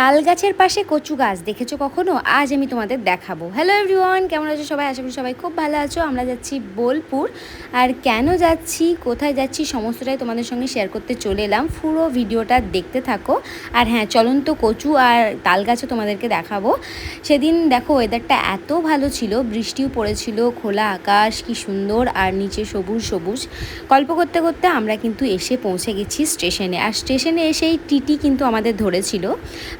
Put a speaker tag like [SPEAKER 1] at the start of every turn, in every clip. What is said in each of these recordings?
[SPEAKER 1] তাল গাছের পাশে কচু গাছ। দেখেছ কখনো? আজ আমি তোমাদের দেখাবো। হ্যালো এভরিওয়ান কেমন আছো সবাই? আশা করি সবাই খুব ভালো আছো। আমরা যাচ্ছি বোলপুর। আর কেন যাচ্ছি, কোথায় যাচ্ছি, সমস্তটাই তোমাদের সঙ্গে শেয়ার করতে চলে এলাম। পুরো ভিডিওটা দেখতে থাকো। আর হ্যাঁ চলন্ত কচু আর তাল গাছও তোমাদেরকে দেখাবো। সেদিন দেখো ওয়েদারটা এত ভালো ছিল। বৃষ্টিও পড়েছিল, খোলা আকাশ, কি সুন্দর, আর নিচে সবুজ সবুজ। গল্প করতে করতে আমরা কিন্তু এসে পৌঁছে গেছি স্টেশনে। আর স্টেশনে এসেই টিটি কিন্তু আমাদের ধরেছিল।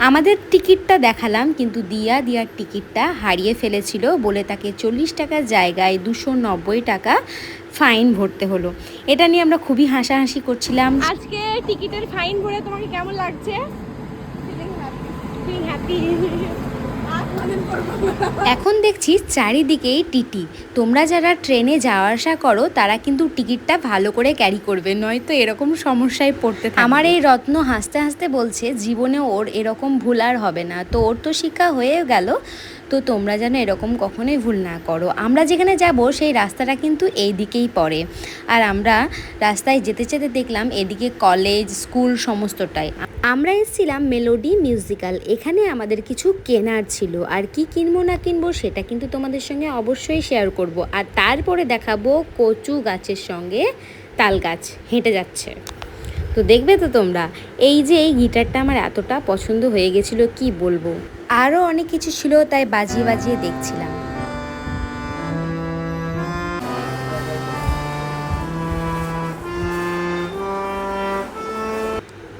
[SPEAKER 1] আমাদের টিকিটটা দেখালাম, কিন্তু দিয়া দিয়ার টিকিটটা হারিয়ে ফেলেছিল বলে তাকে চল্লিশ টাকার জায়গায় দুশো নব্বই টাকা ফাইন ভরতে হলো। এটা নিয়ে আমরা খুবই হাসাহাসি করছিলাম।
[SPEAKER 2] আজকে টিকিটের ফাইন ভরে তোমাকে কেমন লাগছে? হ্যাপি
[SPEAKER 1] এখন দেখছি চারিদিকেই টিটি। তোমরা যারা ট্রেনে যাওয়া আসা করো, তারা কিন্তু টিকিটটা ভালো করে ক্যারি করবে, নয়তো এরকম সমস্যায় পড়তে আমার এই রত্ন হাসতে হাসতে বলছে জীবনে ওর এরকম ভুল আর হবে না। তো ওর তো শিক্ষা হয়ে গেল। তো তোমরা যেন এরকম কখনোই ভুল না করো। আমরা যেখানে যাব, সেই রাস্তাটা কিন্তু এই দিকেই পড়ে। আর আমরা রাস্তায় যেতে যেতে দেখলাম এদিকে কলেজ, স্কুল সমস্তটাই। আমরা এসেছিলাম মেলোডি মিউজিক্যাল। এখানে আমাদের কিছু কেনার ছিল। আর কি কিনবো না কিনবো সেটা কিন্তু তোমাদের সঙ্গে অবশ্যই শেয়ার করব। আর তারপরে দেখাবো কচু গাছের সঙ্গে তাল গাছ। হেঁটে যাচ্ছে। তো দেখবে তো তোমরা। এই যে এই গিটারটা আমার এতটা পছন্দ হয়ে গেছিল, কি বলব? আরও অনেক কিছু ছিল, তাই বাজিয়ে বাজিয়ে দেখছিলাম।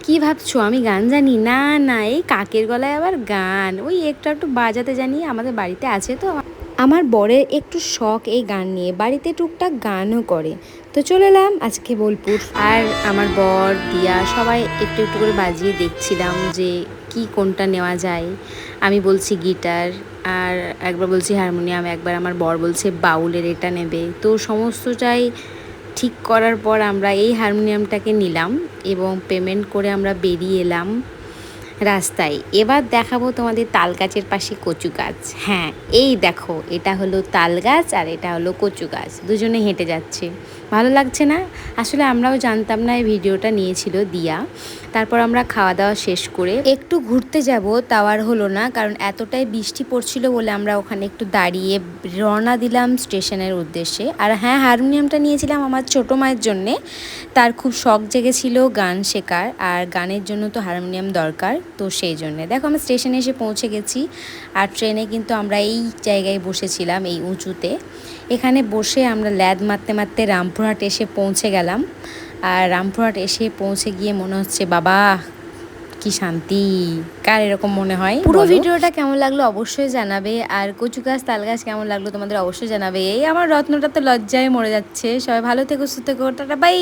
[SPEAKER 1] কি ভাবছ? আমি গান জানি? না না, এই কাকের গলায় আবার গান। ওই একটু একটু বাজাতে জানি, আমাদের বাড়িতে আছে তো। আমার বরের একটু শখ এই গান নিয়ে। বাড়িতে টুকটাক গানও করে। তো চলে এলাম আজকে বোলপুর। আর আমার বর, দিয়া সবাই একটু একটু করে বাজিয়ে দেখছিলাম যে কি কোনটা নেওয়া যায়। আমি বলছি গিটার আর একবার বলছি হারমোনিয়াম, একবার আমার বর বলছে বাউলের এটা নেবে। তো সমস্তটাই ঠিক করার পর আমরা এই হারমোনিয়ামটাকে নিলাম এবং পেমেন্ট করে আমরা বেরিয়ে এলাম। রাস্তায়। এবার দেখাবো তোমাদের তাল গাছের পাশে কচু গাছ। হ্যাঁ এই দেখো, এটা হলো তাল গাছ আর এটা হলো কচু গাছ। দুজনে হেঁটে যাচ্ছে। ভালো লাগছে না? আসলে আমরাও জানতাম না এই ভিডিওটা নিয়েছিল দিয়া। তারপর আমরা খাওয়া দাওয়া শেষ করে একটু ঘুরতে যাব, তাও আর হলো না, কারণ এতটাই বৃষ্টি পড়ছিল বলে আমরা ওখানে একটু দাঁড়িয়ে রওনা দিলাম স্টেশনের উদ্দেশ্যে। আর হ্যাঁ হারমোনিয়ামটা নিয়েছিলাম আমার ছোটো মায়ের জন্যে। তার খুব শখ জেগেছিল গান শেখার, আর গানের জন্য তো হারমোনিয়াম দরকার, তো সেই জন্যে। দেখো, আমরা স্টেশনে এসে পৌঁছে গেছি, আর ট্রেনে কিন্তু আমরা এই জায়গায় বসেছিলাম, এই উঁচুতে। এখানে বসে আমরা ল্যাদ মারতে মারতে রামপুরহাট এসে পৌঁছে গেলাম। আর রামপুরহাট এসে পৌঁছে গিয়ে মনে হচ্ছে বাবা কি শান্তি। কার এরকম মনে হয়? পুরো ভিডিওটা কেমন লাগল অবশ্যই জানাবে। আর কচু গাছ তাল গাছ কেমন লাগল তোমাদের অবশ্যই জানাবে। এই আমার রত্নটা তো লজ্জায় মরে যাচ্ছে। সবাই ভালো থেকো সুস্থ থেকো। Tata bye.